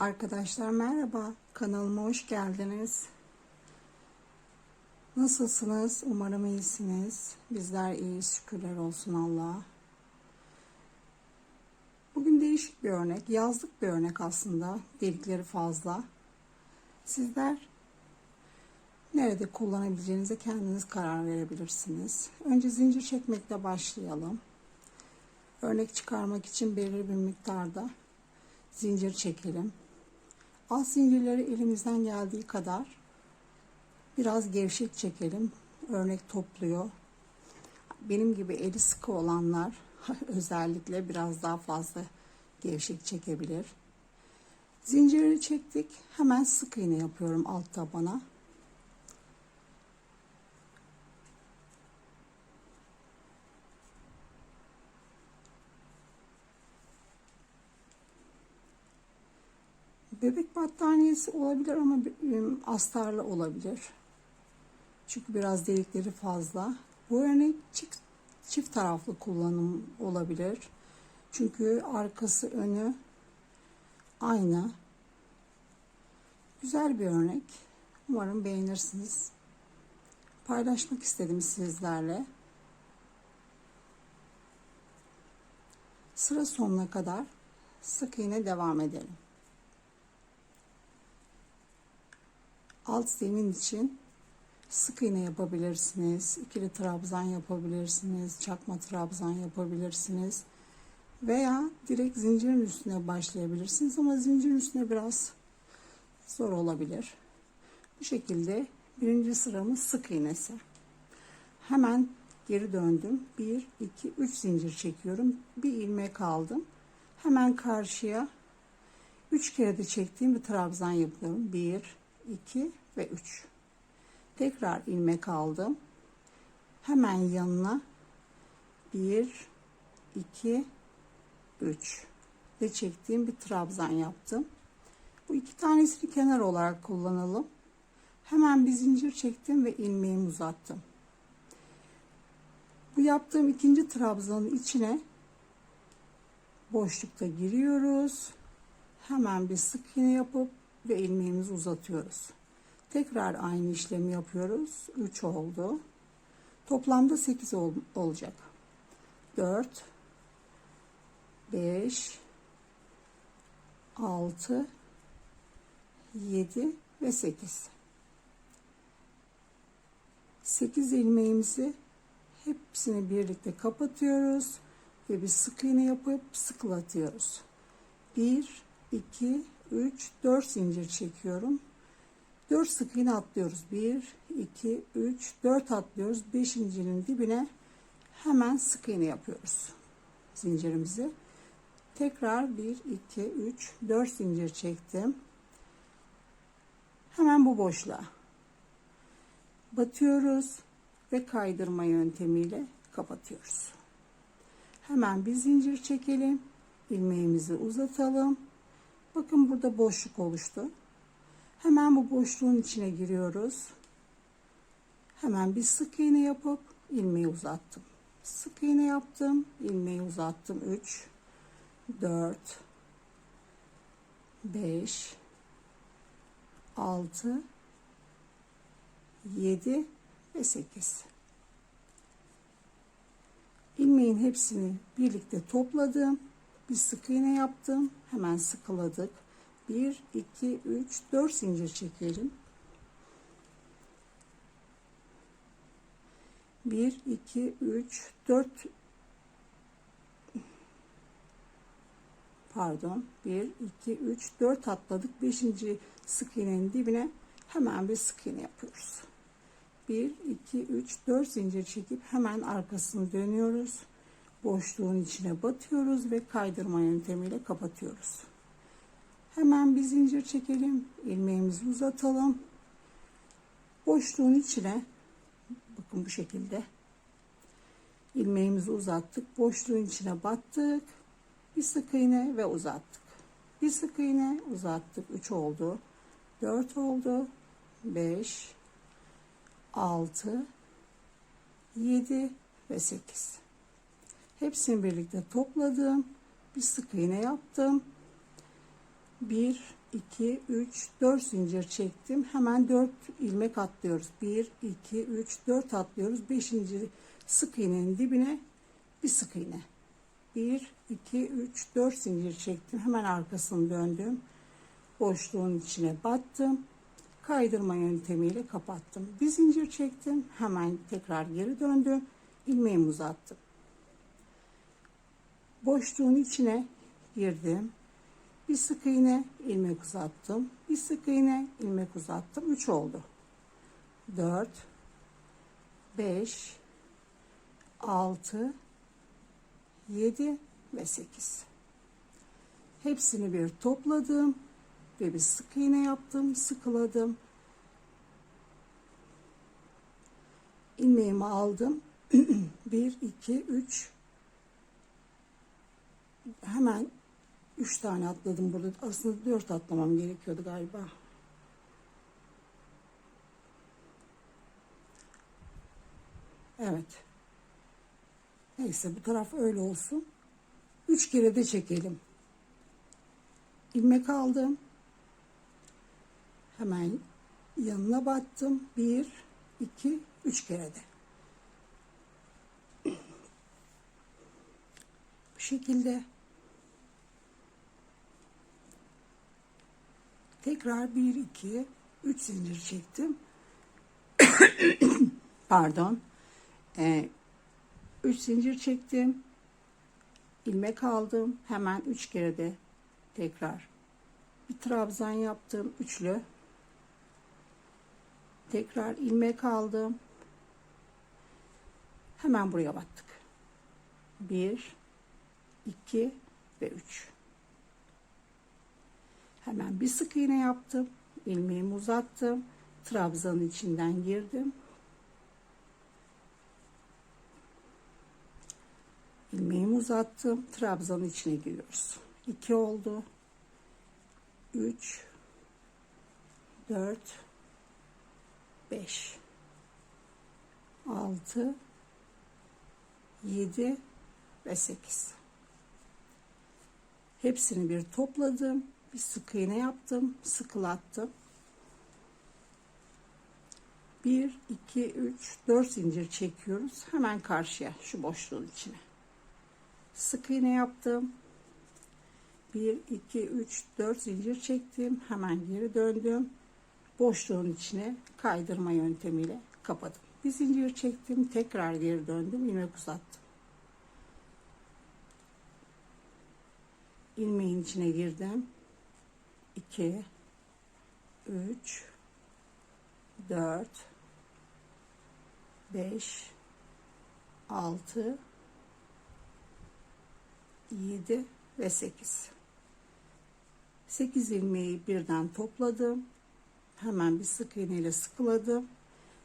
Arkadaşlar merhaba, kanalıma hoş geldiniz. Nasılsınız? Umarım iyisiniz. Bizler iyiyiz, şükürler olsun Allah'a. Bugün değişik bir örnek, yazlık bir örnek aslında. Delikleri fazla. Sizler nerede kullanabileceğinize kendiniz karar verebilirsiniz. Önce zincir çekmekle başlayalım. Örnek çıkarmak için belirli bir miktarda zincir çekelim. Alt zincirleri elimizden geldiği kadar biraz gevşek çekelim. Örnek topluyor. Benim gibi eli sıkı olanlar özellikle biraz daha fazla gevşek çekebilir. Zinciri çektik. Hemen sık iğne yapıyorum alt tabana. Bebek battaniyesi olabilir ama ım, astarlı olabilir. Çünkü biraz delikleri fazla. Bu örnek çift, çift taraflı kullanım olabilir. Çünkü arkası önü aynı. Güzel bir örnek. Umarım beğenirsiniz. Paylaşmak istedim sizlerle. Sıra sonuna kadar sık iğne devam edelim. Alt zemin için sık iğne yapabilirsiniz. ikili trabzan yapabilirsiniz. Çakma trabzan yapabilirsiniz. Veya direkt zincirin üstüne başlayabilirsiniz ama zincirin üstüne biraz zor olabilir. Bu şekilde birinci sıramız sık iğnesi. Hemen geri döndüm. 1, 2, 3 zincir çekiyorum. Bir ilmek aldım. Hemen karşıya 3 kere de çektiğim bir trabzan yapıyorum. 1, 2 ve 3. Tekrar ilmek aldım. Hemen yanına 1 2 3 ve çektiğim bir trabzan yaptım. Bu iki tanesini kenar olarak kullanalım. Hemen bir zincir çektim ve ilmeğimi uzattım. Bu yaptığım ikinci trabzanın içine boşlukta giriyoruz. Hemen bir sık iğne yapıp ve ilmeğimizi uzatıyoruz. Tekrar aynı işlemi yapıyoruz. 3 oldu. Toplamda 8 ol olacak. 4 5 6 7 ve 8 8 ilmeğimizi hepsini birlikte kapatıyoruz ve bir sık iğne yapıp sıklatıyoruz. 1 2 3 4 zincir çekiyorum 4 sık iğne atlıyoruz. 1 2 3 4 atlıyoruz. 5.'nin dibine hemen sık iğne yapıyoruz zincirimizi. Tekrar 1 2 3 4 zincir çektim. Hemen bu boşluğa batıyoruz ve kaydırma yöntemiyle kapatıyoruz. Hemen bir zincir çekelim. İlmeğimizi uzatalım. Bakın burada boşluk oluştu. Hemen bu boşluğun içine giriyoruz. Hemen bir sık iğne yapıp ilmeği uzattım. Sık iğne yaptım, ilmeği uzattım. 3 4 5 6 7 ve 8 ilmeğin hepsini birlikte topladım bir sık iğne yaptım hemen sıkıladık 1 2 3 4 zincir çekelim. 1 2 3 4 pardon. 1 2 3 4 atladık. 5. sık iğnenin dibine hemen bir sık iğne yapıyoruz. 1 2 3 4 zincir çekip hemen arkasını dönüyoruz. Boşluğun içine batıyoruz ve kaydırma yöntemiyle kapatıyoruz. Hemen bir zincir çekelim. ilmeğimizi uzatalım. Boşluğun içine bakın bu şekilde ilmeğimizi uzattık. Boşluğun içine battık. Bir sık iğne ve uzattık. Bir sık iğne uzattık. 3 oldu. 4 oldu. 5 6 7 ve 8 Hepsini birlikte topladım. Bir sık iğne yaptım. 1 2 3 4 zincir çektim. Hemen 4 ilmek atlıyoruz. 1 2 3 4 atlıyoruz. 5. sık iğnenin dibine bir sık iğne. 1 2 3 4 zincir çektim. Hemen arkasını döndüm. Boşluğun içine battım. Kaydırma yöntemiyle kapattım. Bir zincir çektim. Hemen tekrar geri döndüm. ilmeğimi uzattım. Boşluğun içine girdim. Bir sık iğne ilmek uzattım. Bir sık iğne ilmek uzattım. 3 oldu. 4 5 6 7 ve 8. Hepsini bir topladım ve bir sık iğne yaptım, sıkıladım. ilmeğimi aldım. 1 2 3 hemen 3 tane atladım burada. Aslında 4 atlamam gerekiyordu galiba. Evet. Neyse bu taraf öyle olsun. 3 kere de çekelim. ilmek aldım. Hemen yanına battım. 1 2 3 kere de. Bu şekilde Tekrar 1, 2, 3 zincir çektim. Pardon. 3 ee, zincir çektim. ilmek aldım. Hemen 3 kere de tekrar bir trabzan yaptım. Üçlü. Tekrar ilmek aldım. Hemen buraya battık. 1, 2 ve 3. Hemen bir sık iğne yaptım. ilmeğimi uzattım. Trabzanın içinden girdim. ilmeğimi uzattım. Trabzanın içine giriyoruz. 2 oldu. 3 4 5 6 7 ve 8 hepsini bir topladım bir sık iğne yaptım sıkılattım. 1 2 3 4 zincir çekiyoruz. Hemen karşıya şu boşluğun içine. Sık iğne yaptım. 1 2 3 4 zincir çektim. Hemen geri döndüm. Boşluğun içine kaydırma yöntemiyle kapadım. Bir zincir çektim tekrar geri döndüm ilmek uzattım. İlmeğin içine girdim 2 3 4 5 6 7 ve 8 8 ilmeği birden topladım. Hemen bir sık iğne ile sıkıladım.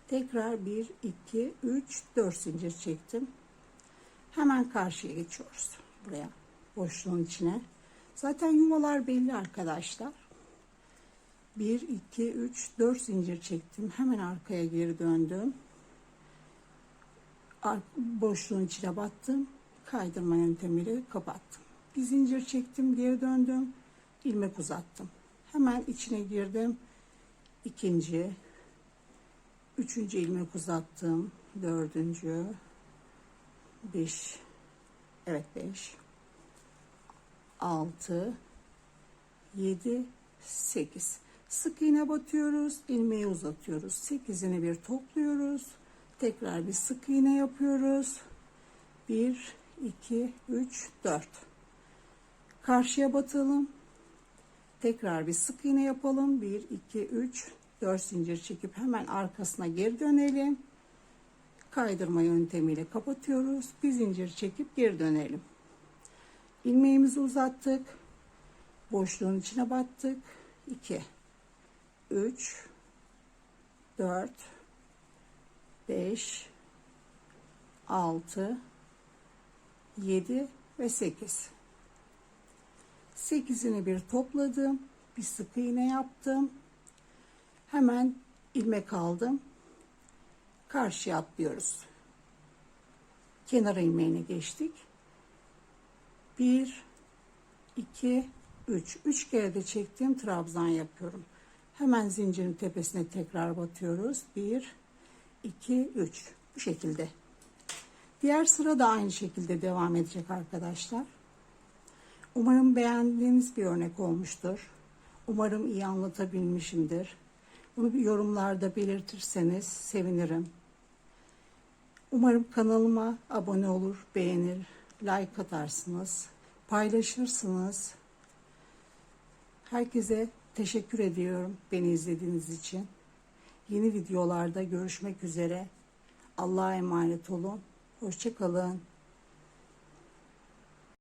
Tekrar 1 2 3 4 zincir çektim. Hemen karşıya geçiyoruz. Buraya boşluğun içine. Zaten yuvalar belli arkadaşlar 1 2 3 4 zincir çektim. Hemen arkaya geri döndüm. Boşluğun içine battım. Kaydırma yöntemiyle kapattım. Bir zincir çektim geri döndüm. İlmek uzattım. Hemen içine girdim. İkinci üçüncü ilmek uzattım. Dördüncü beş evet beş altı yedi sekiz sık iğne batıyoruz ilmeği uzatıyoruz. Sekizini bir topluyoruz. Tekrar bir sık iğne yapıyoruz. 1 2 3 4 karşıya batalım. Tekrar bir sık iğne yapalım. 1 2 3 4 zincir çekip hemen arkasına geri dönelim. Kaydırma yöntemiyle kapatıyoruz. Bir zincir çekip geri dönelim. İlmeğimizi uzattık. Boşluğun içine battık. 2 3 4 5 6 7 ve 8 8'ini bir topladım bir sık iğne yaptım. Hemen ilmek aldım. Karşıya atlıyoruz. Kenar ilmeğine geçtik. 1 2 3. 3 kere de çektiğim trabzan yapıyorum. Hemen zincirin tepesine tekrar batıyoruz. 1, 2, 3. Bu şekilde. Diğer sıra da aynı şekilde devam edecek arkadaşlar. Umarım beğendiğiniz bir örnek olmuştur. Umarım iyi anlatabilmişimdir. Bunu bir yorumlarda belirtirseniz sevinirim. Umarım kanalıma abone olur, beğenir, like atarsınız, paylaşırsınız. Herkese teşekkür ediyorum beni izlediğiniz için. Yeni videolarda görüşmek üzere. Allah'a emanet olun. Hoşçakalın.